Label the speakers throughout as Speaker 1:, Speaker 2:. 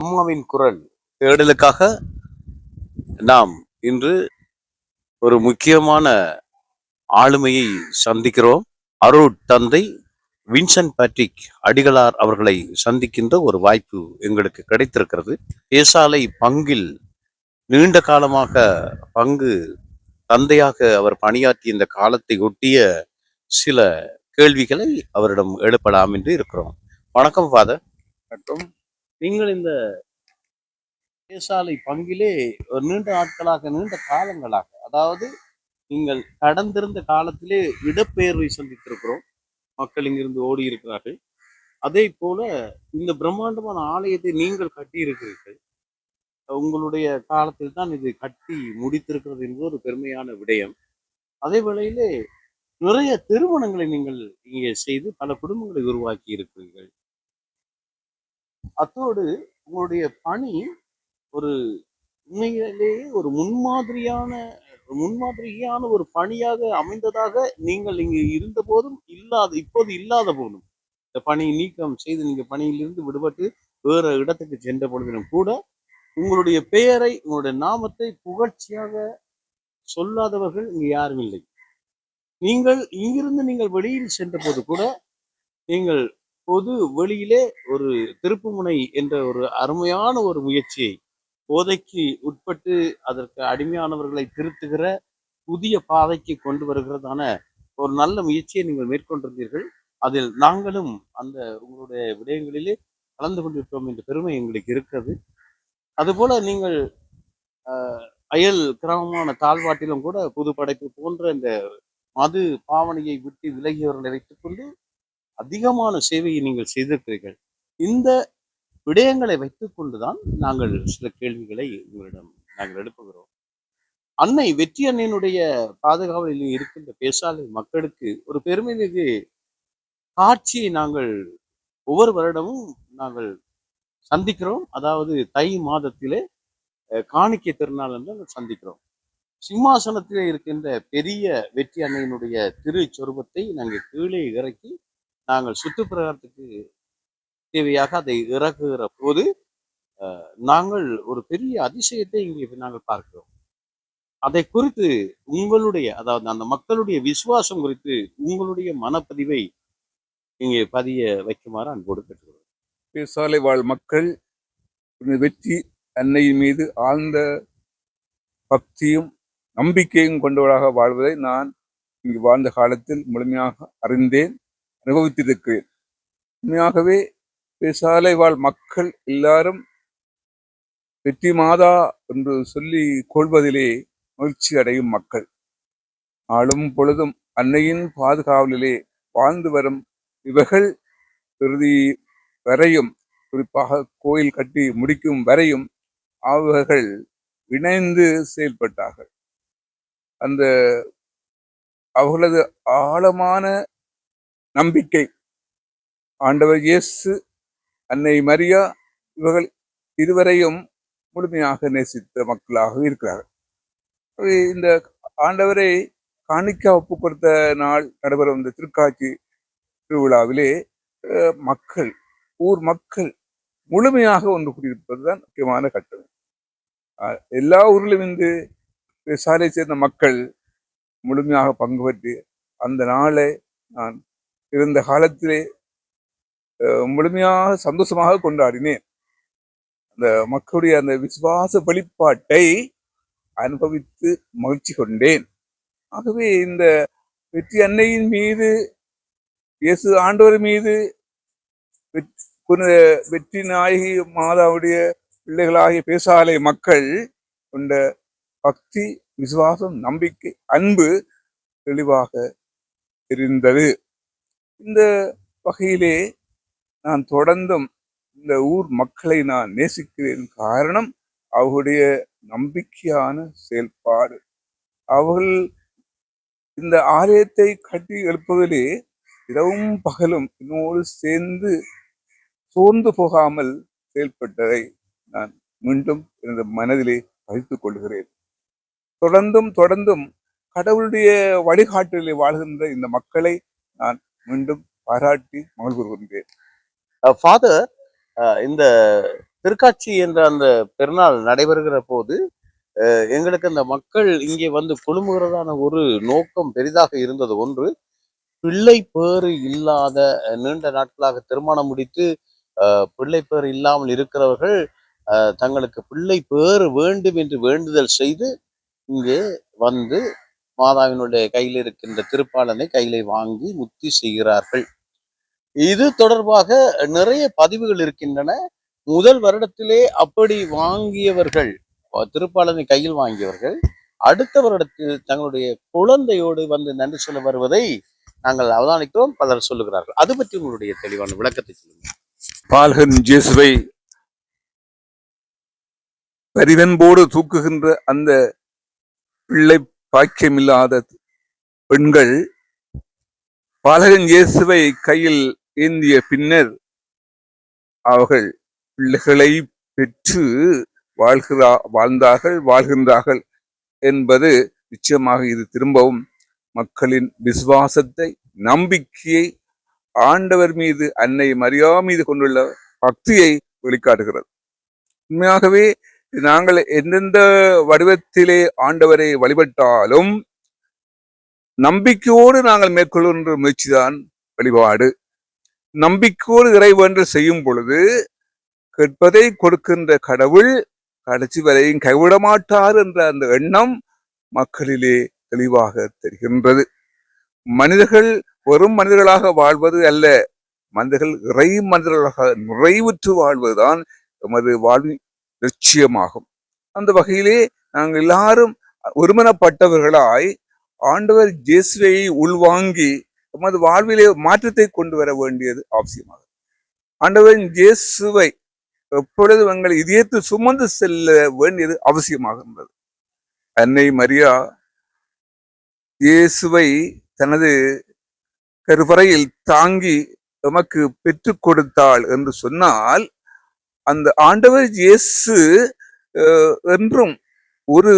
Speaker 1: அம்மாவின் குரல் தேடலுக்காக நாம் இன்று ஒரு முக்கியமான ஆளுமையை சந்திக்கிறோம். அருட் தந்தை வின்சென்ட் பேட்ரிக் அடிகளார் அவர்களை சந்திக்கின்ற ஒரு வாய்ப்பு எங்களுக்கு கிடைத்திருக்கிறது. பேசாலை பங்கில் நீண்ட காலமாக பங்கு தந்தையாக அவர் பணியாற்றிய இந்த காலத்தை ஒட்டிய சில கேள்விகளை அவரிடம் எழுப்பலாம் என்று இருக்கிறோம். வணக்கம் ஃபாதர்
Speaker 2: மற்றும்
Speaker 1: நீங்கள் இந்த பேசாலை பங்கிலே ஒரு நீண்ட நாட்களாக நீண்ட காலங்களாக அதாவது நீங்கள் கடந்திருந்த காலத்திலே இடப்பெயர்வை சந்தித்திருக்கிறோம். மக்கள் இங்கிருந்து ஓடி இருக்கிறார்கள். அதே போல இந்த பிரம்மாண்டமான ஆலயத்தை நீங்கள் கட்டியிருக்கிறீர்கள். உங்களுடைய காலத்தில் தான் இது கட்டி முடித்திருக்கிறது என்பது ஒரு பெருமையான விடயம். அதே வேளையிலே நிறைய திருமணங்களை நீங்கள் இங்கே செய்து பல குடும்பங்களை உருவாக்கி இருக்கிறீர்கள் அத்தோடு உங்களுடைய பணி ஒரு உண்மையிலேயே ஒரு முன்மாதிரியான முன்மாதிரியான ஒரு பணியாக அமைந்ததாக நீங்கள் இங்கு இருந்த போதும் இல்லாத இப்போது இல்லாத போதும். இந்த பணி நீக்கம் செய்து நீங்கள் பணியிலிருந்து விடுபட்டு வேற இடத்துக்கு சென்ற பொழுதிலும் கூட உங்களுடைய பெயரை உங்களுடைய நாமத்தை புகழ்ச்சியாக சொல்லாதவர்கள் இங்கு யாரும் இல்லை. நீங்கள் இங்கிருந்து நீங்கள் வெளியில் சென்ற போது கூட நீங்கள் பொது வெளியிலே ஒரு திருப்புமுனை என்ற ஒரு அருமையான ஒரு முயற்சியை போதைக்கு உட்பட்டு அதற்கு அடிமையானவர்களை திருத்துகிற புதிய பாதைக்கு கொண்டு வருகிறதான ஒரு நல்ல முயற்சியை நீங்கள் மேற்கொண்டிருந்தீர்கள். அதில் நாங்களும் அந்த உங்களுடைய விடயங்களிலே கலந்து கொண்டிருக்கிறோம் என்ற பெருமை எங்களுக்கு இருக்கிறது. அதுபோல நீங்கள் அயல் கிராமமான தாழ்வாட்டிலும் கூட புது படைப்பு போன்ற இந்த மது பாவனையை விட்டு விலகியவர்களை வைத்துக்கொண்டு அதிகமான சேவையை நீங்கள் செய்திருக்கிறீர்கள். இந்த விடயங்களை வைத்துக்கொண்டுதான் நாங்கள் சில கேள்விகளை உங்களிடம் நாங்கள் எழுப்புகிறோம். அன்னை வெற்றி அன்னையினுடைய பாதுகாவலில் இருக்கின்ற பேசாலை மக்களுக்கு ஒரு பெருமை மிகு காட்சியை நாங்கள் ஒவ்வொரு வருடமும் நாங்கள் சந்திக்கிறோம். அதாவது தை மாதத்திலே அஹ், காணிக்கை திருநாள் என்று நாங்கள் சந்திக்கிறோம். சிம்மாசனத்திலே இருக்கின்ற பெரிய வெற்றி அன்னையினுடைய திரு சொருபத்தை நாங்கள் கீழே இறக்கி நாங்கள் சுற்றுப்பிரகாரத்துக்கு தேவையாக அதை இறக்குகிற போது நாங்கள் ஒரு பெரிய அதிசயத்தை இங்கே நாங்கள் பார்க்கிறோம். அதை குறித்து உங்களுடைய அதாவது அந்த மக்களுடைய விசுவாசம் குறித்து உங்களுடைய மனப்பதிவை இங்கே பதிய வைக்குமாறு அன்போடு பெற்றுக்கிறோம்
Speaker 2: சாலை வாழ் மக்கள் இந்த வெற்றி அன்னையின் மீது ஆழ்ந்த பக்தியும் நம்பிக்கையும் கொண்டவராக வாழ்வதை நான் இங்கு வாழ்ந்த காலத்தில் முழுமையாக அறிந்தேன். அனுபவித்திருக்கிறேன் உண்மையாகவே சாலை வாழ் மக்கள் எல்லாரும் வெற்றி மாதா என்று சொல்லி கொள்வதிலே மகிழ்ச்சி அடையும் மக்கள். ஆளும் பொழுதும் அன்னையின் பாதுகாவலிலே வாழ்ந்து வரும் இவர்கள் இறுதி வரையும் குறிப்பாக கோயில் கட்டி முடிக்கும் வரையும் அவர்கள் இணைந்து செயல்பட்டார்கள். அந்த அவர்களது ஆழமான நம்பிக்கை. ஆண்டவர் இயேசு அன்னை மரியா இவர்கள் இருவரையும் முழுமையாக நேசித்த மக்களாக இருக்கிறார்கள். இந்த ஆண்டவரை காணிக்கா ஒப்பு கொடுத்த நாள் நடைபெறும் இந்த திருக்காட்சி திருவிழாவிலே அஹ், மக்கள் ஊர் மக்கள் முழுமையாக ஒன்று கூடியிருப்பதுதான் முக்கியமான கட்டணம் எல்லா ஊரிலும் இருந்து சாலை சேர்ந்த மக்கள் முழுமையாக பங்கு பெற்று அந்த நாளை நான் இருந்த காலத்திலே முழுமையாக சந்தோஷமாக கொண்டாடினேன். அந்த மக்களுடைய அந்த விசுவாச வெளிப்பாட்டை அனுபவித்து மகிழ்ச்சி கொண்டேன். ஆகவே இந்த வெற்றி அன்னையின் மீது இயேசு ஆண்டவர் மீது வெற்றி நாயகி மாதாவுடைய பிள்ளைகளாகிய பேசாலை மக்கள் கொண்ட பக்தி விசுவாசம் நம்பிக்கை அன்பு தெளிவாக தெரிந்தது. இந்த வகையிலே நான் தொடர்ந்தும் இந்த ஊர் மக்களை நான் நேசிக்கிறேன் காரணம் அவர்களுடைய நம்பிக்கையான செயல்பாடு. அவர்கள் இந்த ஆலயத்தை கட்டி எழுப்பதிலே இரவும் பகலும் என்னோடு சேர்ந்து சோர்ந்து போகாமல் செயல்பட்டதை நான் மீண்டும் எனது மனதிலே பதித்துக் கொள்கிறேன். தொடர்ந்தும் தொடர்ந்தும் கடவுளுடைய வழிகாட்டலில் வாழ்கின்ற இந்த மக்களை நான் மீண்டும் பாராட்டி மகிழ்வு கொள்கிறேன்
Speaker 1: ஃபாதர் இந்த திருக்காட்சி என்ற அந்த பெருநாள் நடைபெறுகிற போது எங்களுக்கு அந்த மக்கள் இங்கே வந்து குழுமுகிறதான ஒரு நோக்கம் பெரிதாக இருந்தது. ஒன்று பிள்ளை பேறு இல்லாத நீண்ட நாட்களாக திருமணம் முடித்து பிள்ளை பேறு இல்லாமல் இருக்கிறவர்கள் அஹ், தங்களுக்கு பிள்ளை பேறு வேண்டும் என்று வேண்டுதல் செய்து இங்கே வந்து மாதாவினுடைய கையில் இருக்கின்ற திருப்பாலனை கையிலே வாங்கி முத்தி செய்கிறார்கள். இது தொடர்பாக நிறைய பதிவுகள் இருக்கின்றன. முதல் வருடத்திலே அப்படி வாங்கியவர்கள் திருப்பாலனை கையில் வாங்கியவர்கள் அடுத்த வருடத்தில் தங்களுடைய குழந்தையோடு வந்து நன்றி சொல்ல வருவதை நாங்கள் அவதானிக்கிறோம் பலர் சொல்லுகிறார்கள். அது பற்றி உங்களுடைய தெளிவான விளக்கத்தை சொல்லுங்க
Speaker 2: பால்கன் ஜேசுவை பரிவன்போடு தூக்குகின்ற அந்த பிள்ளை பாக்கியமில்லாத பெண்கள் பாலகன் இயேசுவை கையில் ஏந்திய பின்னர் அவர்கள் பிள்ளைகளை பெற்று வாழ்கிறா வாழ்ந்தார்கள் வாழ்கின்றார்கள் என்பது நிச்சயமாக இது திரும்பவும் மக்களின் விசுவாசத்தை நம்பிக்கையை ஆண்டவர் மீது அன்னை மரியா மீது கொண்டுள்ள பக்தியை வெளிக்காட்டுகிறது. உண்மையாகவே நாங்கள் எந்தெந்த வடிவத்திலே ஆண்டவரை வழிபட்டாலும் நம்பிக்கையோடு நாங்கள் மேற்கொள்கின்ற முயற்சிதான் வழிபாடு. நம்பிக்கையோடு இறைவேண்டல் செய்யும் பொழுது கேட்பதை கொடுக்கின்ற கடவுள் கடைசி வரையும் கைவிட மாட்டார் என்ற அந்த எண்ணம் மக்களிலே தெளிவாக தெரிகின்றது. மனிதர்கள் வெறும் மனிதர்களாக வாழ்வது அல்ல மனிதர்கள் இறை மனிதர்களாக நிறைவுற்று வாழ்வதுதான் எமது வாழ்வின் லட்சியமாகும் அந்த வகையிலே நாங்கள் எல்லாரும் ஒருமனப்பட்டவர்களாய் ஆண்டவர் இயேசுவை உள்வாங்கி நமது வாழ்விலே மாற்றத்தை கொண்டு வர வேண்டியது அவசியமாகும். ஆண்டவர் இயேசுவை எப்பொழுது எங்கள் இதயத்து சுமந்து செல்ல வேண்டியது அவசியமாகின்றது அன்னை மரியா இயேசுவை தனது கருவறையில் தாங்கி எமக்கு பெற்றுக் கொடுத்தாள் என்று சொன்னால் அந்த ஆண்டவர் இயேசு என்றும் ஒரு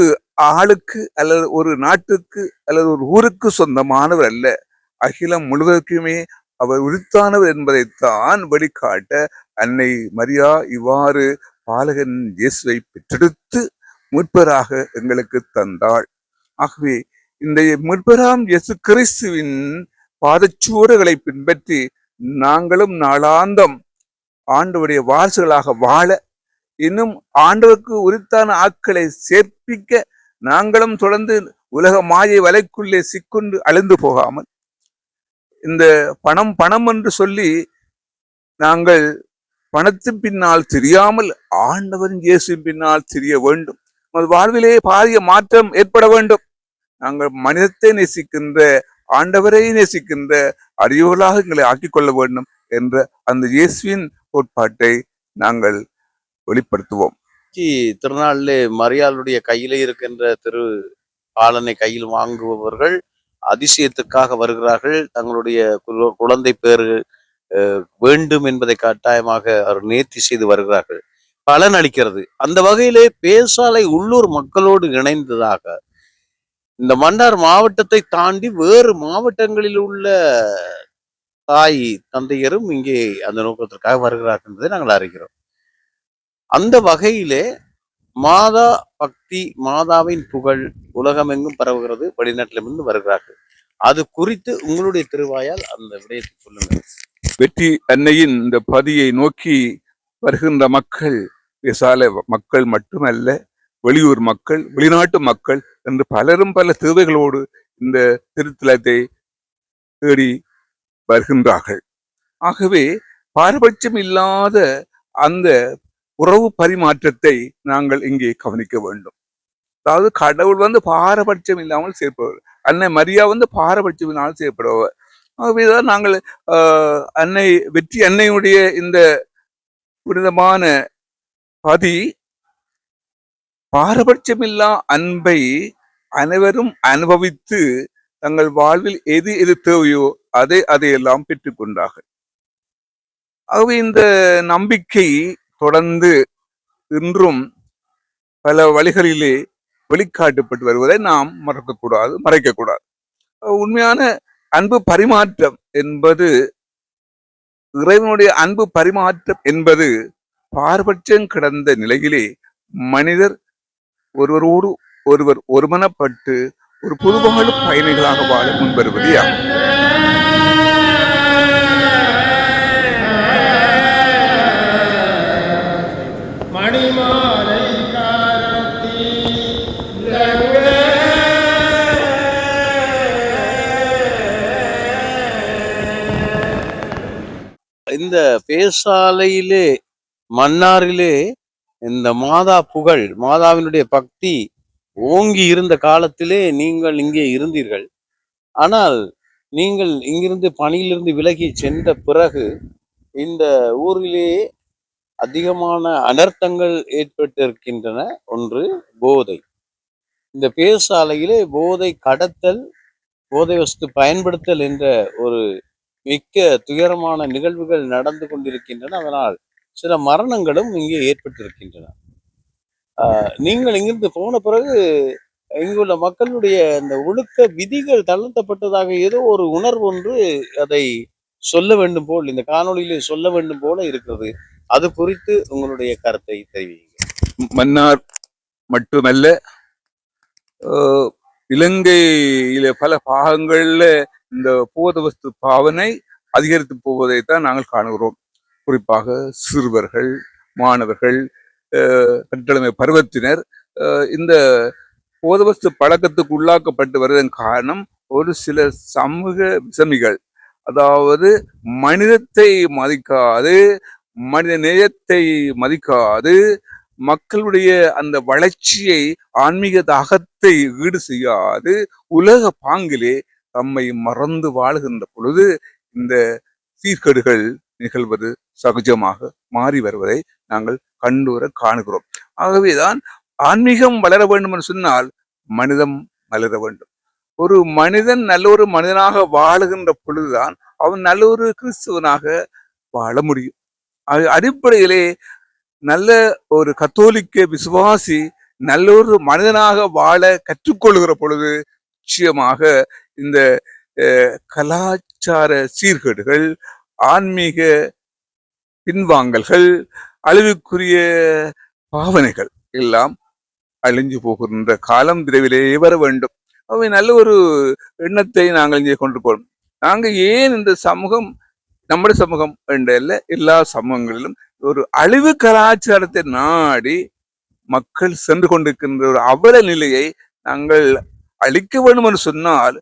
Speaker 2: ஆளுக்கு அல்லது ஒரு நாட்டுக்கு அல்லது ஒரு ஊருக்கு சொந்தமானவர் அல்ல. அகிலம் முழுவதற்குமே அவர் உரித்தானவர் என்பதைத்தான் வெளிக்காட்ட அன்னை மரியா இவ்வாறு பாலகன் இயேசுவை பெற்றெடுத்து முற்பராக எங்களுக்கு தந்தாள். ஆகவே இந்த முற்பராம் இயேசு கிறிஸ்துவின் பாதச்சுவடுகளை பின்பற்றி நாங்களும் நாளாந்தம் ஆண்டவருடைய வாரிசுகளாக வாழ இன்னும் ஆண்டவருக்கு உரித்தான ஆட்களை சேர்ப்பிக்க நாங்களும் தொடர்ந்து உலக மாயை வலைக்குள்ளே சிக்குண்டு அழிந்து போகாமல் இந்த பணம் பணம் என்று சொல்லி நாங்கள் பணத்தின் பின்னால் தெரியாமல் ஆண்டவரின் இயேசுவின் பின்னால் தெரிய வேண்டும். நமது வாழ்விலே பாரிய மாற்றம் ஏற்பட வேண்டும். நாங்கள் மனிதத்தை நேசிக்கின்ற ஆண்டவரை நேசிக்கின்ற அறிவுகளாக எங்களை ஆக்கிக்கொள்ள வேண்டும் என்ற அந்த இயேசுவின் கோட்பாட்டை நாங்கள் வெளிப்படுத்துவோம்.
Speaker 1: சி திருநாளிலே மரியாளுடைய கையிலே இருக்கின்ற திரு பாலனை கையில் வாங்குபவர்கள் அதிசயத்துக்காக வருகிறார்கள். தங்களுடைய குழந்தை பேரு வேண்டும் என்பதை கட்டாயமாக அவர் நேர்த்தி செய்து வருகிறார்கள். பலன் அளிக்கிறது. அந்த வகையிலே பேசாலை உள்ளூர் மக்களோடு இணைந்ததாக இந்த மன்னார் மாவட்டத்தை தாண்டி வேறு மாவட்டங்களில் உள்ள தாய் தந்தையரும் இங்கே அந்த நோக்கத்திற்காக வருகிறார்கள் என்பதை நாங்கள் அறிகிறோம். அந்த வகையிலே மாதா பக்தி மாதாவின் புகழ் உலகமெங்கும் பரவுகிறது வெளிநாட்டிலிருந்து வருகிறார்கள். அது குறித்து உங்களுடைய திருவாயால் அந்த விடயத்தை சொல்லுங்கள்.
Speaker 2: வெற்றி அன்னையின் இந்த பதியை நோக்கி வருகின்ற மக்கள் விசால மக்கள் மட்டுமல்ல வெளியூர் மக்கள் வெளிநாட்டு மக்கள் என்று பலரும் பல தேவைகளோடு இந்த திருத்தலத்தை தேடி வருகின்றார்கள். ஆகவே பாரபட்சம் இல்லாத அந்த உறவு பரிமாற்றத்தை நாங்கள் இங்கே கவனிக்க வேண்டும். அதாவது கடவுள் வந்து பாரபட்சம் இல்லாமல் செயற்படுவர். அன்னை மரியா வந்து பாரபட்சம் இல்லாமல் செயற்படுபவர் ஆகவேதான் நாங்கள் அன்னை வெற்றி அன்னையுடைய இந்த புனிதமான பதி. பாரபட்சமில்லா அன்பை அனைவரும் அனுபவித்து தங்கள் வாழ்வில் எது எது தேவையோ அதை அதையெல்லாம் பெற்றுக்கொண்டார்கள். ஆகவே இந்த நம்பிக்கை தொடர்ந்து இன்றும் பல வழிகளிலே வெளிக்காட்டப்பட்டு வருவதை நாம் மறக்கக்கூடாது மறைக்கக்கூடாது. உண்மையான அன்பு பரிமாற்றம் என்பது இறைவனுடைய அன்பு பரிமாற்றம் என்பது பாரபட்சம் கிடந்த நிலையிலே மனிதர் ஒருவரோடு ஒருவர் ஒருமனப்பட்டு ஒரு பொதுவான பயணிகளாக வாழ முன்வருவதே
Speaker 3: ஆகும்
Speaker 1: இந்த பேசாலையிலே மன்னாரிலே இந்த மாதா புகழ் மாதாவினுடைய பக்தி ஓங்கி இருந்த காலத்திலே நீங்கள் இங்கே இருந்தீர்கள். ஆனால் நீங்கள் இங்கிருந்து பணியிலிருந்து விலகி சென்ற பிறகு இந்த ஊரிலே அதிகமான அனர்த்தங்கள் ஏற்பட்டிருக்கின்றன. ஒன்று போதை. இந்த பேசாலையிலே போதை கடத்தல் போதை வசத்து பயன்படுத்தல் என்ற ஒரு மிக்க துயரமான நிகழ்வுகள் நடந்து கொண்டிருக்கின்றன. அதனால் சில மரணங்களும் இங்கே ஏற்பட்டிருக்கின்றன. நீங்கள் இங்கிருந்து போன பிறகு இங்குள்ள மக்களுடைய இந்த ஒழுக்க விதிகள் தளர்த்தப்பட்டதாக ஏதோ ஒரு உணர்வு ஒன்று அதை சொல்ல வேண்டும் போல் இந்த காணொளியிலே சொல்ல வேண்டும் போல இருக்கிறது. அது குறித்து உங்களுடைய கருத்தை தெரிவிங்க
Speaker 2: மன்னார் மட்டுமல்ல இலங்கையில பல பாகங்கள்ல இந்த போதவஸ்து பாவனை அதிகரித்து போவதைத்தான் நாங்கள் காணுகிறோம். குறிப்பாக சிறுவர்கள் மாணவர்கள் கட்டளமை பருவத்தினர் அஹ், இந்த போதவஸ்து பழக்கத்துக்கு உள்ளாக்கப்பட்டு வருவதன் காரணம் ஒரு சில சமூக விசமிகள். அதாவது மனிதத்தை மதிக்காது மனித நேயத்தை மதிக்காது மக்களுடைய அந்த வளர்ச்சியை ஆன்மீக தாகத்தை ஈடு செய்யாது உலக பாங்கிலே தம்மை மறந்து வாழுகின்ற பொழுது இந்த சீர்கேடுகள் நிகழ்வது சகஜமாக மாறி வருவதை நாங்கள் கண்டுவர காணுகிறோம். ஆகவேதான் ஆன்மீகம் வளர வேண்டும் என்று சொன்னால் மனிதம் வளர வேண்டும். ஒரு மனிதன் நல்ல ஒரு மனிதனாக வாழுகின்ற பொழுதுதான் அவன் நல்ல ஒரு கிறிஸ்துவனாக வாழ முடியும். அது அடிப்படையிலே நல்ல ஒரு கத்தோலிக்க விசுவாசி நல்ல ஒரு மனிதனாக வாழ கற்றுக்கொள்கிற பொழுது நிச்சயமாக இந்த கலாச்சார சீர்கேடுகள் ஆன்மீக பின்வாங்கல்கள் அழிவுக்குரிய பாவனைகள் எல்லாம் அழிஞ்சு போகின்ற காலம் விரைவிலேயே வர வேண்டும். அவை நல்ல ஒரு எண்ணத்தை நாங்கள் இங்கே கொண்டு போகிறோம் நாங்க ஏன் இந்த சமூகம் நம்முடைய சமூகம் என்ற எல்லா சமூகங்களிலும் ஒரு அழிவு கலாச்சாரத்தை நாடி மக்கள் சென்று கொண்டிருக்கின்ற ஒரு அவல நிலையை நாங்கள் அழிக்க வேண்டும் என்று சொன்னால்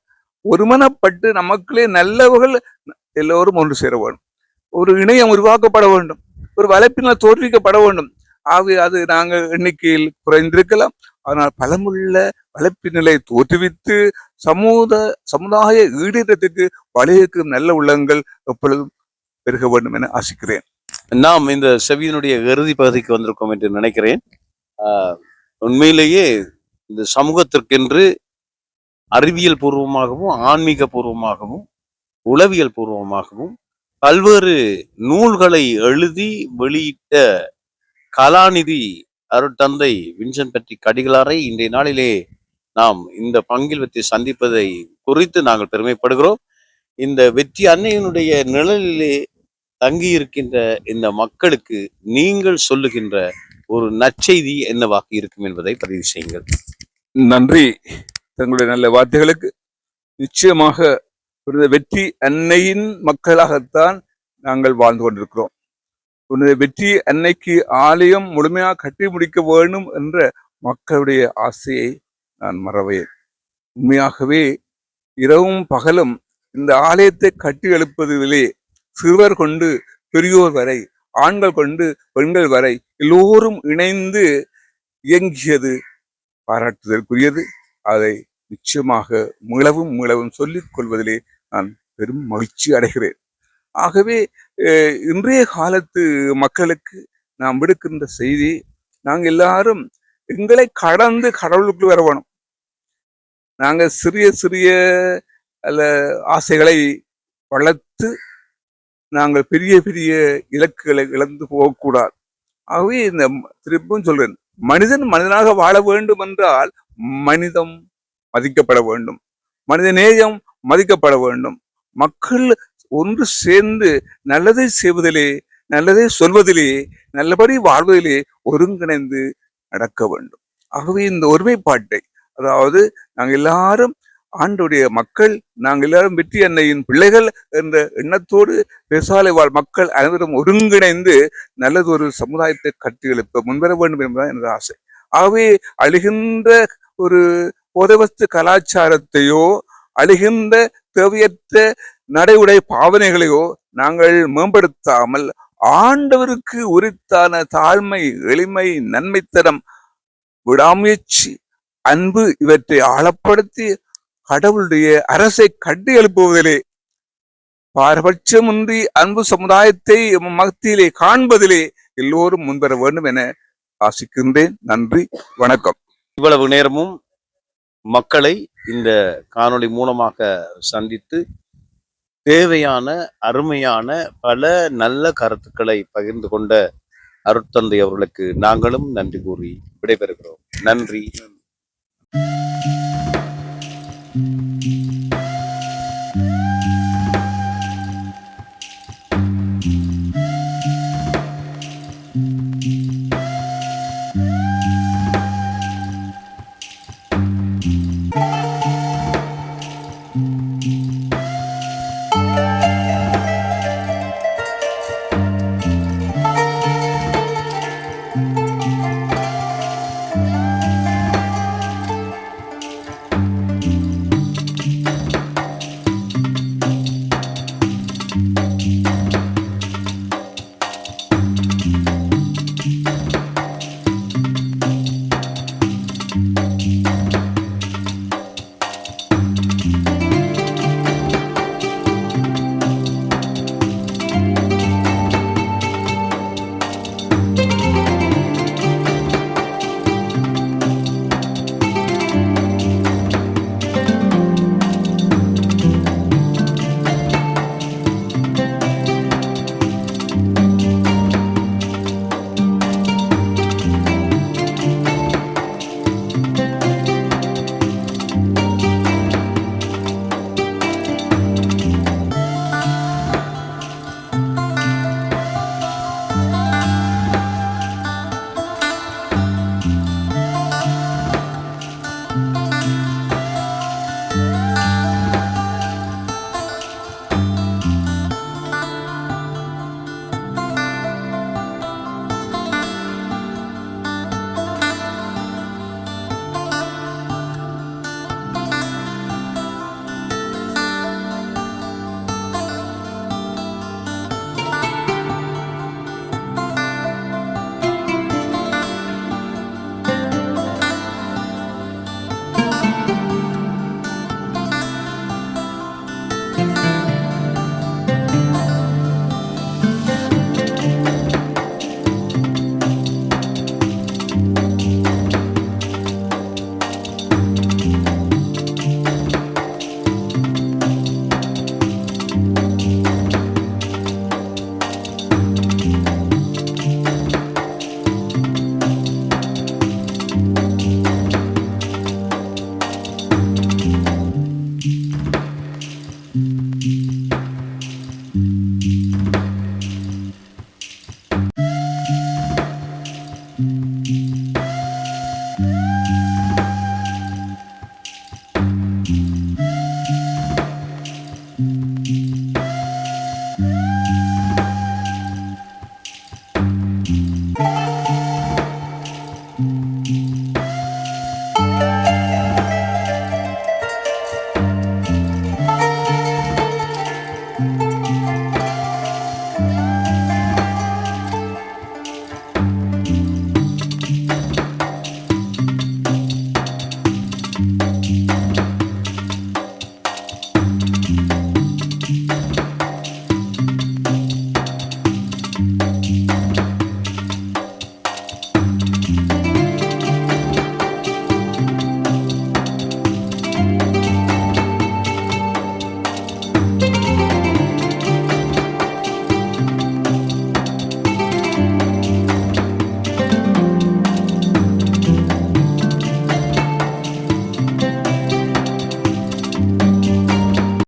Speaker 2: ஒருமனப்பட்டு நமக்குள்ளே நல்லவர்கள் எல்லோரும் ஒன்று சேர வேண்டும். ஒரு இணையம் உருவாக்கப்பட வேண்டும். ஒரு வலைப்பினால் தோற்றுவிக்கப்பட வேண்டும். ஆகவே அது நாங்கள் எண்ணிக்கையில் குறைந்திருக்கலாம். ஆனால் பலமுள்ள வலைப்பினலை தோற்றுவித்து சமூக சமுதாய ஈடேற்றத்துக்கு வழியேற்கும் நல்ல உள்ளங்கள் எப்பொழுதும் பெருக வேண்டும் என ஆசிக்கிறேன்.
Speaker 1: நாம் இந்த செவியினுடைய இறுதி பகுதிக்கு வந்திருக்கோம் என்று நினைக்கிறேன். ஆஹ் உண்மையிலேயே இந்த சமூகத்திற்கென்று அறிவியல் பூர்வமாகவும் ஆன்மீக பூர்வமாகவும் உளவியல் பூர்வமாகவும் பல்வேறு நூல்களை எழுதி வெளியிட்ட கலாநிதி அருட்தந்தை வின்சன் பற்றி கடிகளாரை இன்றைய நாளிலே நாம் இந்த பங்கில் வெற்றி சந்திப்பதை குறித்து நாங்கள் பெருமைப்படுகிறோம். இந்த வெற்றி அன்னையினுடைய நிழலிலே தங்கி இருக்கின்ற இந்த மக்களுக்கு நீங்கள் சொல்லுகின்ற ஒரு நற்செய்தி என்னவாக இருக்கும் என்பதை பதிவு செய்யுங்கள்.
Speaker 2: நன்றி. தங்களுடைய நல்ல வார்த்தைகளுக்கு நிச்சயமாக ஒரு வெற்றி அன்னையின் மக்களாகத்தான் நாங்கள் வாழ்ந்து கொண்டிருக்கிறோம். உன்னுடைய வெற்றி அன்னைக்கு ஆலயம் முழுமையாக கட்டி முடிக்க வேண்டும் என்ற மக்களுடைய ஆசையை நான் மறவேன். உண்மையாகவே இரவும் பகலும் இந்த ஆலயத்தை கட்டி எழுப்பதிலே சிறுவர் கொண்டு பெரியோர் வரை ஆண்கள் கொண்டு பெண்கள் வரை எல்லோரும் இணைந்து இயங்கியது பாராட்டுதற்குரியது அதை நிச்சயமாக மீளவும் மீளவும் சொல்லிக் கொள்வதிலே நான் பெரும் மகிழ்ச்சி அடைகிறேன். ஆகவே அஹ், இன்றைய காலத்து மக்களுக்கு நாம் விடுக்கின்ற செய்தி நாங்க எல்லாரும் எங்களை கடந்து கடவுளுக்கு வர வேணும் நாங்க சிறிய சிறிய அல்ல ஆசைகளை வளர்த்து நாங்கள் பெரிய பெரிய இலக்குகளை இழந்து போகக்கூடாது. ஆகவே இந்த திருப்பும் திரும்பவும் சொல்றேன் மனிதன் மனிதனாக வாழ வேண்டும் என்றால் மனிதம் மதிக்கப்பட வேண்டும். மனித நேயம் மதிக்கப்பட வேண்டும். மக்கள் ஒன்று சேர்ந்து நல்லதை செய்வதிலே நல்லதை சொல்வதிலே நல்லபடி வாழ்வதிலே ஒருங்கிணைந்து நடக்க வேண்டும். ஆகவே இந்த ஒருமைப்பாட்டை அதாவது நாங்கள் எல்லாரும் ஆண்டுடைய மக்கள் நாங்கள் எல்லாரும் வெற்றி அன்னையின் பிள்ளைகள் என்ற எண்ணத்தோடு பேசாலை வாழ் மக்கள் அனைவரும் ஒருங்கிணைந்து நல்லது ஒரு சமுதாயத்தை கட்டியெழுப்ப முன்வர வேண்டும் என்பதுதான் எனது ஆசை. ஆகவே அழிகின்ற ஒரு புதவஸ்து கலாச்சாரத்தையோ அழுகின்ற தேவையற்ற நடை உடை பாவனைகளையோ நாங்கள் மேம்படுத்தாமல் ஆண்டவருக்கு உரித்தான தாழ்மை எளிமை நன்மைத்தனம் விடாமுயற்சி அன்பு இவற்றை ஆழப்படுத்தி கடவுளுடைய அரசை கட்டி எழுப்புவதிலே பாரபட்சமின்றி அன்பு சமுதாயத்தை எம் மத்தியிலே காண்பதிலே எல்லோரும் முன்வர வேண்டும் என ஆசிக்கின்றேன். நன்றி வணக்கம்.
Speaker 1: இவ்வளவு நேரமும் மக்களை இந்த காணொளி மூலமாக சந்தித்து தேவையான அருமையான பல நல்ல கருத்துக்களை பகிர்ந்து கொண்ட அருட்தந்தை அவர்களுக்கு நாங்களும் நன்றி கூறி விடைபெறுகிறோம் நன்றி Thank you.